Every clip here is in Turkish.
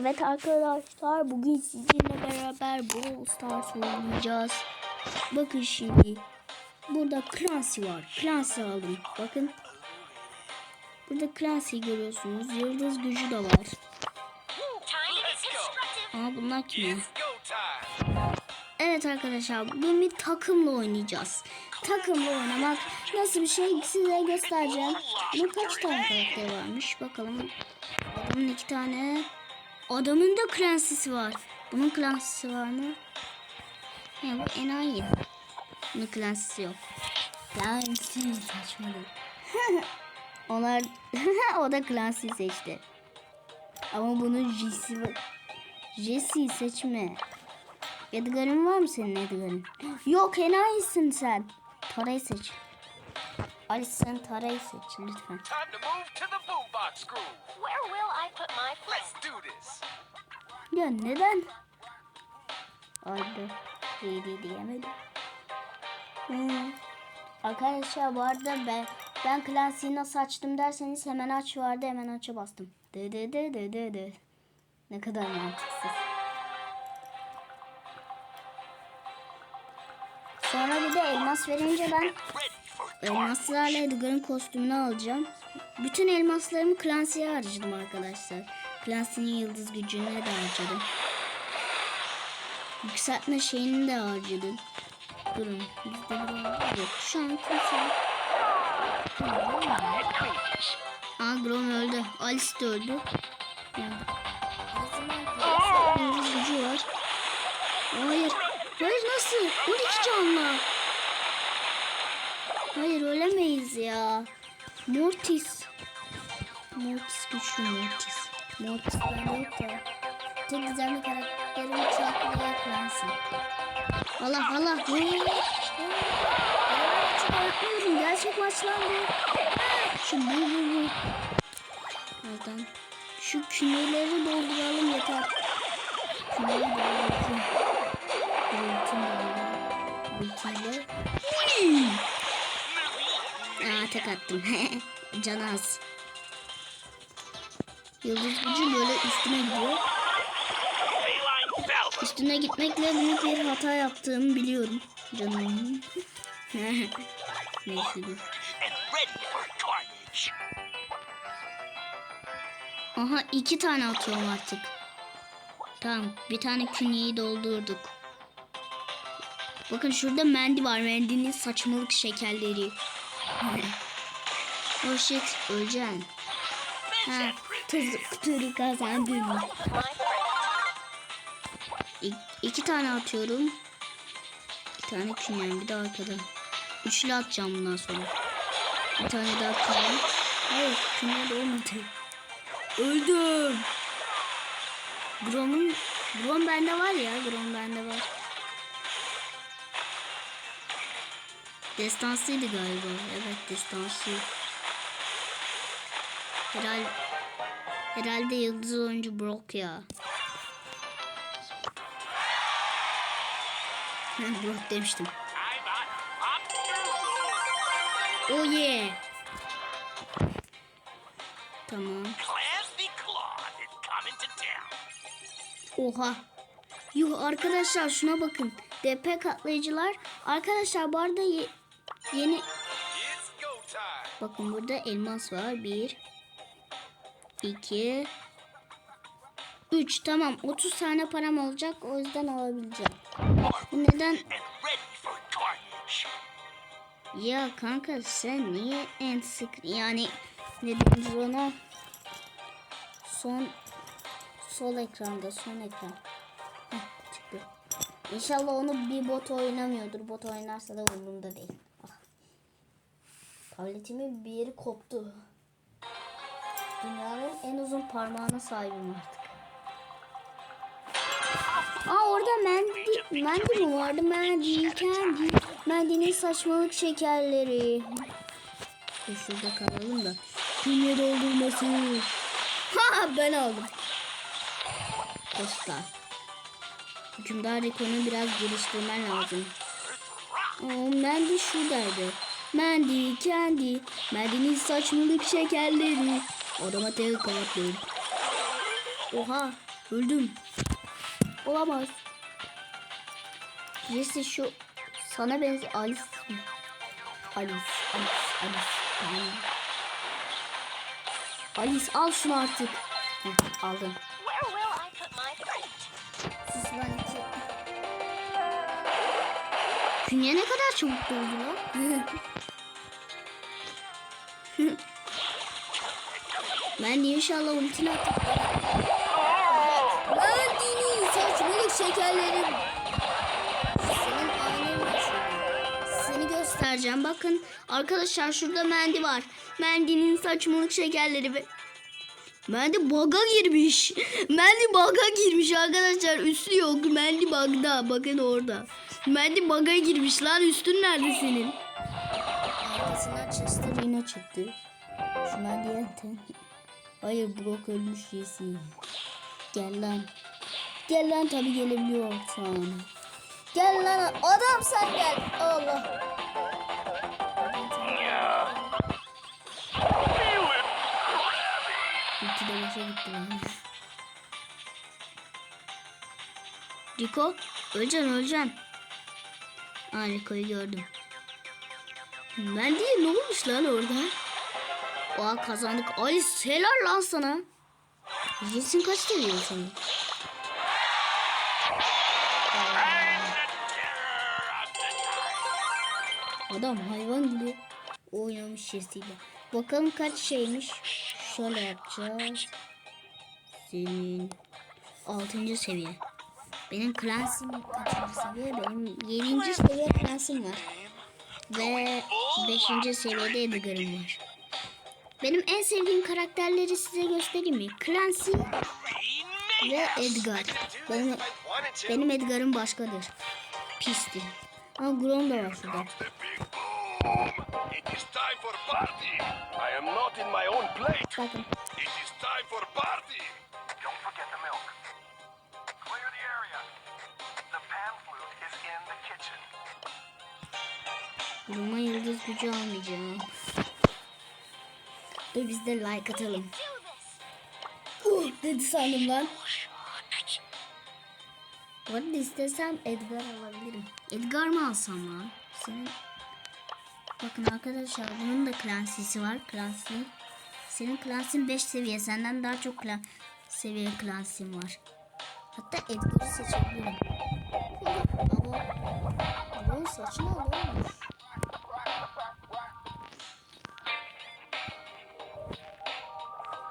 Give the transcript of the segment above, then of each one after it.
Evet arkadaşlar bugün sizinle beraber Brawl Stars oynayacağız. Bakın şimdi. Burada Clancy var. Clancy aldım. Bakın. Burada Clancy'yi görüyorsunuz. Yıldız gücü de var. Ama bunlar kim? Evet arkadaşlar bugün bir takımla oynayacağız. Takımla oynamak nasıl bir şey size göstereceğim. Bunun kaç tane karakteri varmış bakalım. Adamın iki tane. Adamın da Clancy'si var. Bunun Clancy'si var mı? He bu enayi. Bunun Clancy'si yok. Clancy saçmalık. Onlar o da Clancy seçti. Ama bunun Jesse'i var. Jesse'yi seçme. Edgar'ın var mı senin Edgar'ın? Yok enayisin sen. Tarayı seç. Alice sen Tarayı seç lütfen. Time to move to the boombox groove. Where will I put my Let's foot? do this. Ya neden? Oldu. İyi diyemedim. Hmm. Arkadaşlar bu arada ben ben klasiği nasıl açtım derseniz hemen aç vardı hemen açı bastım. De de de de de de. Ne kadar mantıksız. Sonra bir de elmas verince ben elmaslarla Edgar'ın kostümünü alacağım. Bütün elmaslarımı Clancy'ye harcadım arkadaşlar. Clancy'nin yıldız gücüne de harcadım. Yükseltme şeyini de harcadım. Durun. Bizde bir. Yok. Şu an kimse... Aa Grom öldü. Alice de öldü. Yani. Yıldız gücü var. Hayır. Hayır nasıl? 12 canlı. Hayır ölemeyiz ya. Mortis. Mortis güçlü Mortis. Mortis bende yok da. Tek güzel bir karakterim Çaklı'ya Clancy. Allah Allah. Çıkartmıyorum. Gerçek maçlandı. Şu bu bu. Oradan. Şu kümeleri dolduralım yeter. Kümeyi dolduralım. Ultim doldu. Ultiyle. Uy! Tek attım. Can az. Yıldız gücü böyle üstüne gidiyor. Üstüne gitmekle büyük bir hata yaptığımı biliyorum. Canım. Neyse dur. Aha iki tane atıyorum artık. Tamam bir tane künyeyi doldurduk. Bakın şurada mendi var. Mendinin saçmalık şekerleri. Oh shit öleceksin. Ha, tuz, turu kazandın. My friend. İ- iki tane atıyorum. Bir tane künyem bir de arkadan. Üçlü atacağım bundan sonra. Bir tane daha künyem. Hayır künye de olmadı. Öldüm. Grom'un Grom bende var ya. Grom bende var. Destansıydı galiba. Evet destansı. Herhal, herhalde yıldız oyuncu Brock ya. Ben Brock demiştim. Oh yeah. Tamam. Oha. Yuh arkadaşlar şuna bakın. DP katlayıcılar. Arkadaşlar bu arada yeni bakın burada elmas var. Bir. iki, Üç tamam 30 tane param olacak o yüzden alabileceğim. Neden ya kanka sen niye en sık yani ne denir ona son sol ekranda son ekran Heh, çıktı. İnşallah onu bir bot oynamıyordur. Bot oynarsa da umurumda değil. Tabletimin bir yeri koptu. Dünyanın en uzun parmağına sahibim artık. Aa orada Mendi, Mendi mi vardı? Mendi, Kendi. Mendi'nin saçmalık şekerleri. Dur şurada kalalım da. Dünya doldurması. Ha ben aldım. Posta. Hükümdar Rico'nu biraz geliştirmen lazım. Oo, Mendi şuradaydı. Mendi, kendi. Mendi'nin saçmalık şekerleri. Odama tek kapatıyorum. Oha. Öldüm. Olamaz. Birisi şu sana benziyor. Alice mi? Alice, Alice, Alice. Alice. Alice al şunu artık. Heh, aldım. Künye ne kadar çabuk doldu lan. ben inşallah ultini atıp dini saçmalık şekerlerim. Senin ailen var şurada. Seni göstereceğim. Bakın arkadaşlar şurada Mendi var. Mendi'nin saçmalık şekerleri ve Mendi baga girmiş. Mendi baga girmiş arkadaşlar. Üstü yok. Mendi bagda. Bakın orada. Mendi baga girmiş lan. Üstün nerede senin? Yine çıktı. Şuna diyen Hayır Brock ölmüş Jesse. Gel lan. Gel lan tabi gelebiliyor sana. Gel lan adam sen gel. Allah. İki de başa gitti lan. Rico öleceksin öleceksin. Aa Rico'yu gördüm. Ben değil ne olmuş lan orada? Oha kazandık. Alice helal lan sana. Jinsin kaç seviyor senin? Adam hayvan gibi oynamış sesiyle. Bakalım kaç şeymiş. Şöyle yapacağız. Senin 6. seviye. Benim Clans'im kaçıncı seviye? Benim 7. seviye Clans'im var. Ve 5. seviyede Edgar'ım var. Benim en sevdiğim karakterleri size göstereyim mi? Clancy ve Edgar. Benim, benim Edgar'ım başkadır. Pisti. Ama Grom da var şurada. It Grom'a yıldız gücü almayacağım. Dur biz de like atalım. Uh, dedi sandım lan. Bu arada istesem Edgar alabilirim. Edgar mı alsam lan? Senin... Bakın arkadaşlar bunun da Clancy'si var. Clancy. Senin Clancy'in 5 seviye. Senden daha çok klan seviye Clancy'm var. Hatta Edgar'ı seçebilirim. Ama bunun saçını alıyormuş.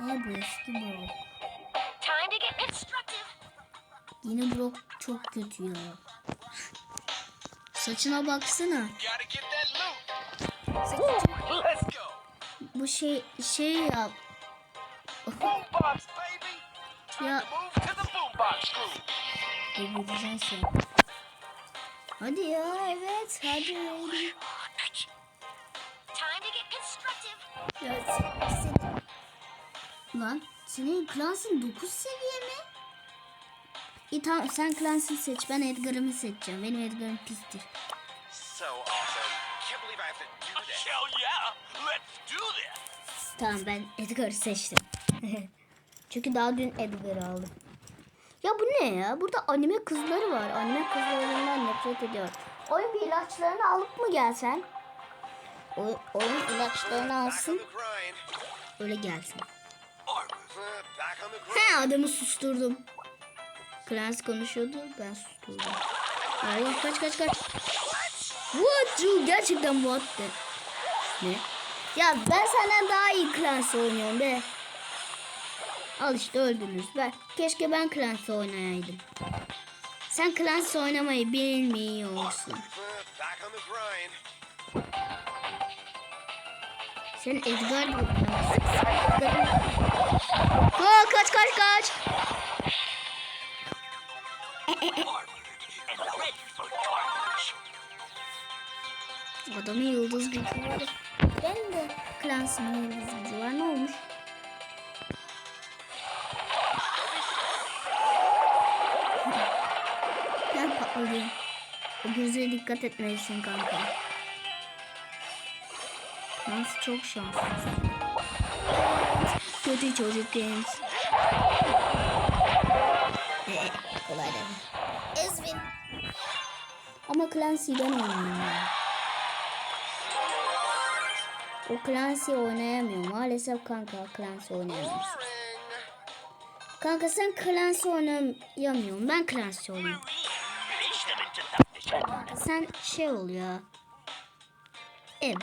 Bu eski bu? Time to get constructive. Yine Brock çok kötü ya. Saçına baksana. Bu şey şey ya. Boombox, baby. Time Ya. Öldüreceksin sen. Hadi ya evet hadi. hadi. Time Lan senin Clans'ın 9 seviye mi? İyi tamam sen Clans'ını seç ben Edgar'ımı seçeceğim. Benim Edgar'ım pistir. So awesome. Can't believe I have to do this. Hell yeah. Let's do this. Tamam ben Edgar'ı seçtim. Çünkü daha dün Edgar'ı aldım. Ya bu ne ya? Burada anime kızları var. Anime kızlarından nefret ediyorum. Oyun bir ilaçlarını alıp mı gelsen? O, oyun ilaçlarını alsın öyle gelsin. He adamı susturdum. Clans konuşuyordu ben susturdum. Allah kaç kaç kaç. What you gerçekten what de. Ne? Ya ben senden daha iyi Clans oynuyorum be. Al işte öldünüz. Ben, keşke ben Clans oynayaydım. Sen Clans oynamayı bilmiyorsun. The. Sen Edgar bu. Aa, kaç kaç kaç. Adamın yıldız gücü var. Benim de Clans'ın yıldız gücü var. Ne olmuş? Ben patladım. O gözüne dikkat etmelisin kanka. Clans çok şanslısın kötü çocuk games. Ee, kolay değil. Ezvin. Ama Clancy'den oynuyorum O Clancy oynayamıyor. Maalesef kanka Clancy oynayamıyor. Kanka sen Clancy oynayamıyorsun. Ben Clancy oynuyorum. Kanka sen şey ol ya. Ev.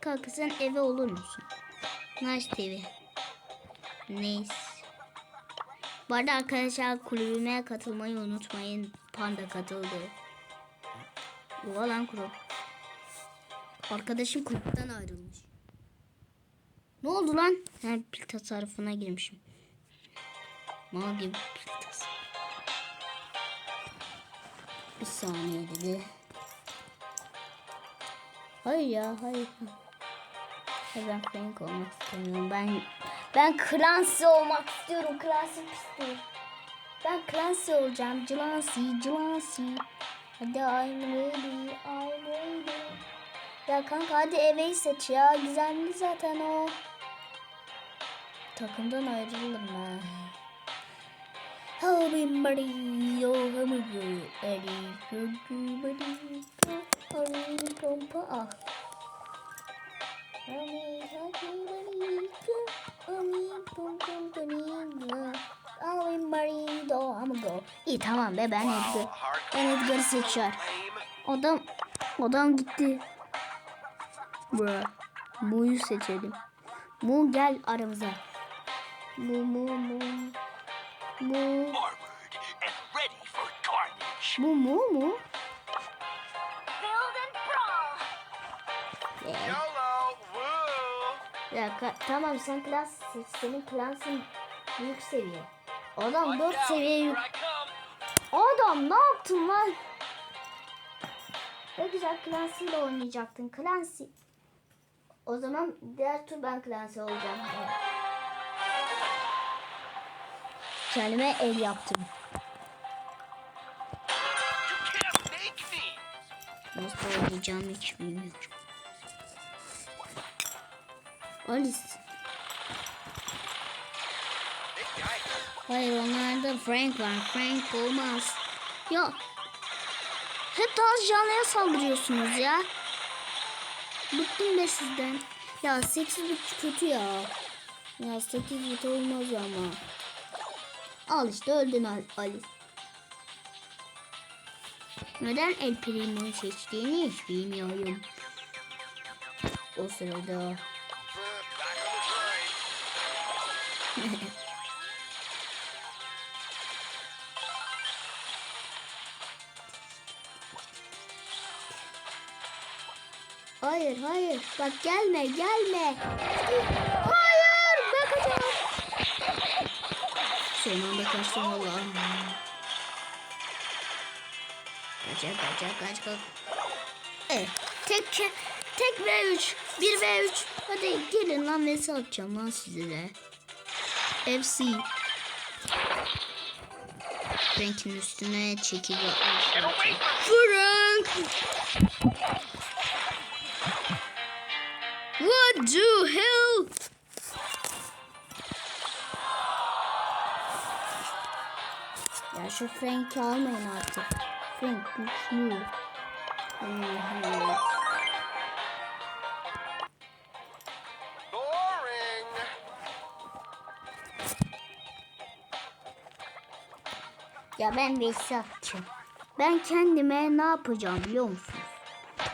Kanka sen eve olur musun? Nice TV. Neyse. Bu arada arkadaşlar kulübüme katılmayı unutmayın. Panda katıldı. Oha lan kulüp. Arkadaşım kulüpten ayrılmış. Ne oldu lan? Ha, pil tasarrufuna girmişim. Mal gibi pil tasarrufu. Bir saniye dedi. Hayır ya. Hayır, ben Frank olmak istemiyorum. Ben ben Clancy olmak istiyorum. Clancy pisti. Ben Clancy olacağım. Clancy, Clancy. Hadi I'm ready, I'm ready. Ya kanka hadi eveyi seç ya. Gizemli zaten o. Takımdan ayrılırım ben. Hello everybody, yo hamburger, Eddie, everybody, Eddie, pompa, ah. Ami, everybody, Ami, pom pom pom Ami, marido, hamburger. İyi tamam be ben Edgar. Ben Edgar'ı seçiyor. Adam, adam gitti. Bro, Mu'yu seçelim. Mu gel aramıza. Mu, mu, mu. Mu. mu mu? Ee, YOLO! Dakika. Tamam sen klas senin klasın büyük seviye. Adam 4 seviye yük. Adam ne yaptın lan? Ne güzel Clancy ile oynayacaktın. Clancy. O zaman diğer tur ben Clancy olacağım. Evet. Kendime el yaptım. Nasıl oynayacağımı hiç bilmiyorum. Alice. Hayır onlarda Frank var. Frank olmaz. Ya. Hep daha canlıya saldırıyorsunuz ya. Bıktım be sizden. Ya 8 bit kötü ya. Ya 8 bit olmaz ama. Al işte öldün Al- Alice. Neden El Primo'yu seçtiğini hiç bilmiyorum. O sırada Hayır hayır. Bak gelme gelme. Hayır. Ben kaçamam. Son anda kaçtım Allah'ım. Kaç kaç kaç kaç. Evet. Tek tek V3. 1 V3. Hadi gelin lan ne atacağım lan size de. FC. Frank'in üstüne çekici Frank! What the hell? Ya şu Frank'i almayın artık. Frank güçlü. Hı Ya ben Vesatçı. Ben kendime ne yapacağım biliyor musunuz?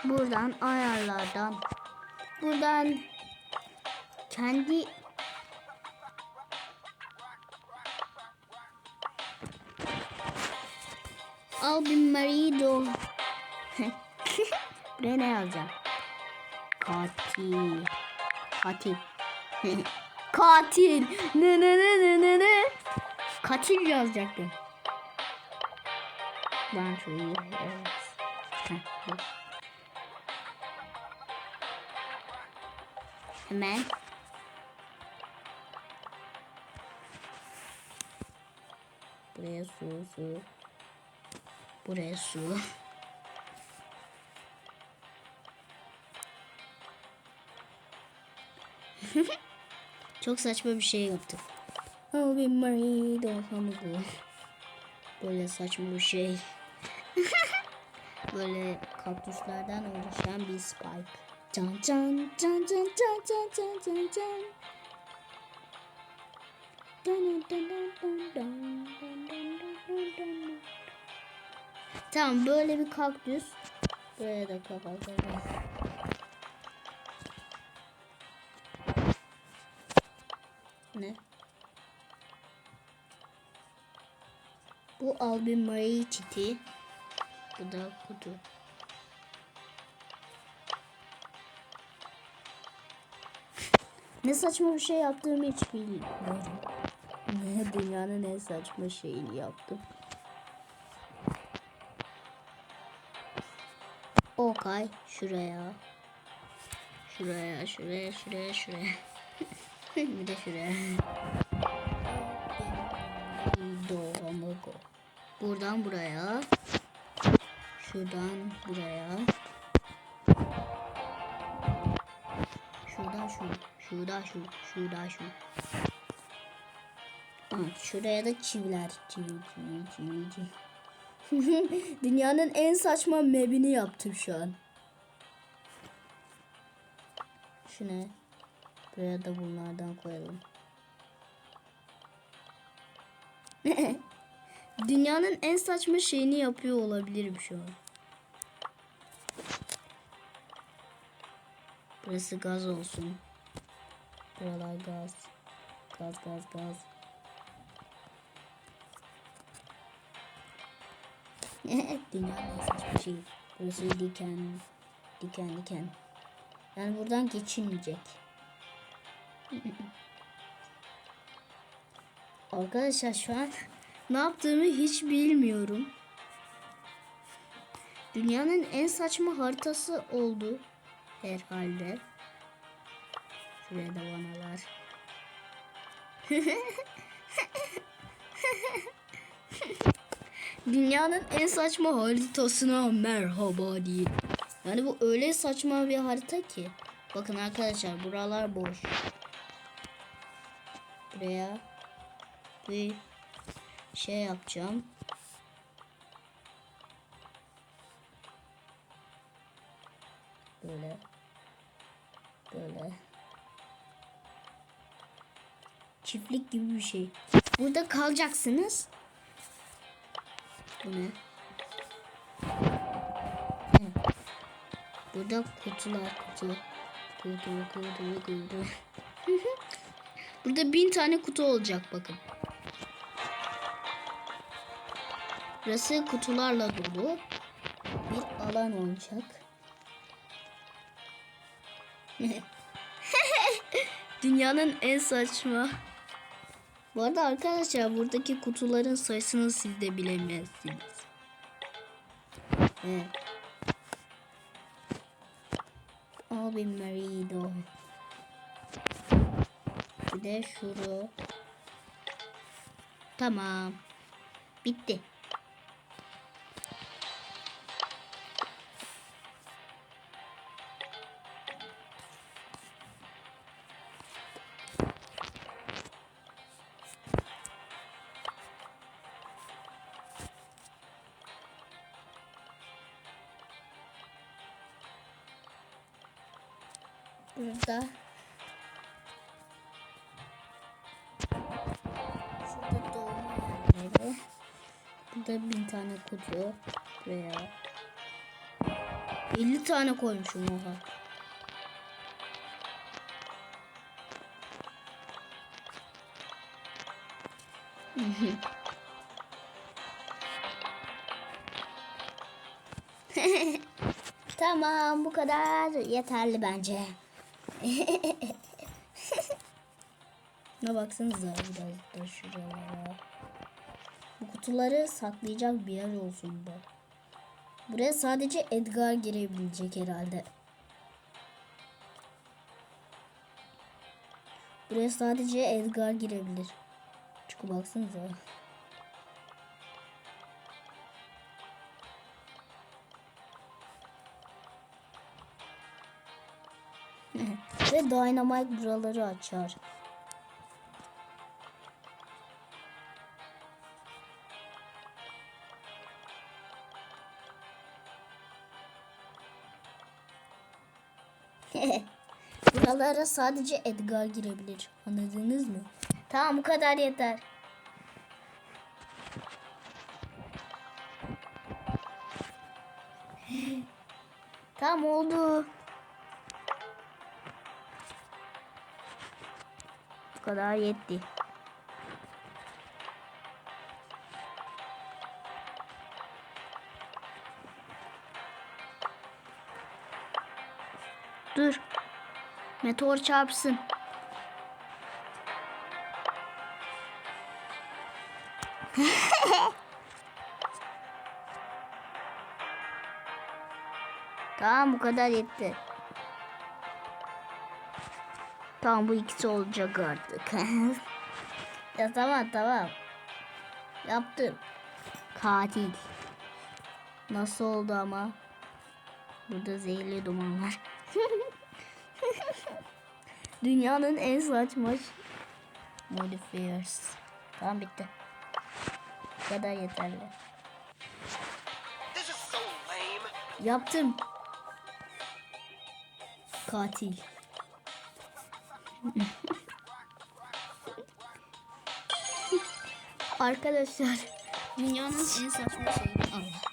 Buradan ayarlardan buradan kendi Al bir marido. Buraya ne yazacağım? Katil. Katil. Katil. Ne ne ne ne ne ne. Katil yazacaktım. Ben şurayı evet. Heh. Hemen. Buraya su su. Buraya su. Çok saçma bir şey yaptık. Abi Marie de hamburger. Böyle saçma bir şey. Böyle kaktüslerden oluşan bir spike. Can can can can can can can can can. Tamam böyle bir kaktüs. Buraya da kapatalım. Ne? Bu Albin Marie çiti. Da kutu. Ne saçma bir şey yaptığımı hiç bilmiyorum. Ne dünyanın en saçma şeyini yaptım. Okay şuraya. Şuraya, şuraya, şuraya, şuraya. bir de şuraya. Do. Buradan buraya. Şuradan buraya. Şuradan şu. Şuradan şu. Şuradan şu. Aa, şuraya da çiviler. Çivi, çivi, çivi, çivi. Dünyanın en saçma map'ini yaptım şu an. Şu ne? Buraya da bunlardan koyalım. Dünyanın en saçma şeyini yapıyor olabilirim şu an. Burası gaz olsun. Buralar gaz. Gaz gaz gaz. Dünyanın saçma şey. Burası diken. Diken diken. Yani buradan geçilmeyecek. Arkadaşlar şu an ne yaptığımı hiç bilmiyorum. Dünyanın en saçma haritası oldu herhalde. Şuraya da vanalar. Dünyanın en saçma haritasına merhaba diye. Yani bu öyle saçma bir harita ki. Bakın arkadaşlar buralar boş. Buraya bir şey yapacağım. Böyle. Böyle. Çiftlik gibi bir şey. Burada kalacaksınız. Bu ne? Burada kutular kutu. Kutu kutu kutu. Burada bin tane kutu olacak bakın. Burası kutularla dolu. Bir alan olacak. Dünyanın en saçma. Bu arada arkadaşlar buradaki kutuların sayısını siz de bilemezsiniz. Evet. Abi Marido. Bir de şuru. Tamam. Bitti. Burada Şurada doğma yerleri. Burada bin tane kutu. Buraya. 50 tane koymuşum oha. tamam bu kadar yeterli bence. Ne baksanıza biraz da şuralara. Bu kutuları saklayacak bir yer olsun bu. Buraya sadece Edgar girebilecek herhalde. Buraya sadece Edgar girebilir. Çünkü baksanıza. Dynamite buraları açar. Buralara sadece Edgar girebilir. Anladınız mı? Tamam bu kadar yeter. tamam oldu. Kadar yetti. Dur. Meteor çarpsın. tamam bu kadar yetti. Tamam bu ikisi olacak artık. ya tamam tamam. Yaptım. Katil. Nasıl oldu ama? Burada zehirli duman var. Dünyanın en saçma modifiers. Tamam bitti. Bu kadar yeterli. So. Yaptım. Katil. Arkadaşlar dünyanın en saçma şeyini Allah.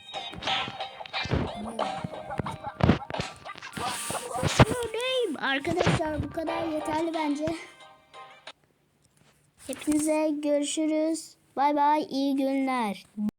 Arkadaşlar bu kadar yeterli bence. Hepinize görüşürüz. Bay bay iyi günler.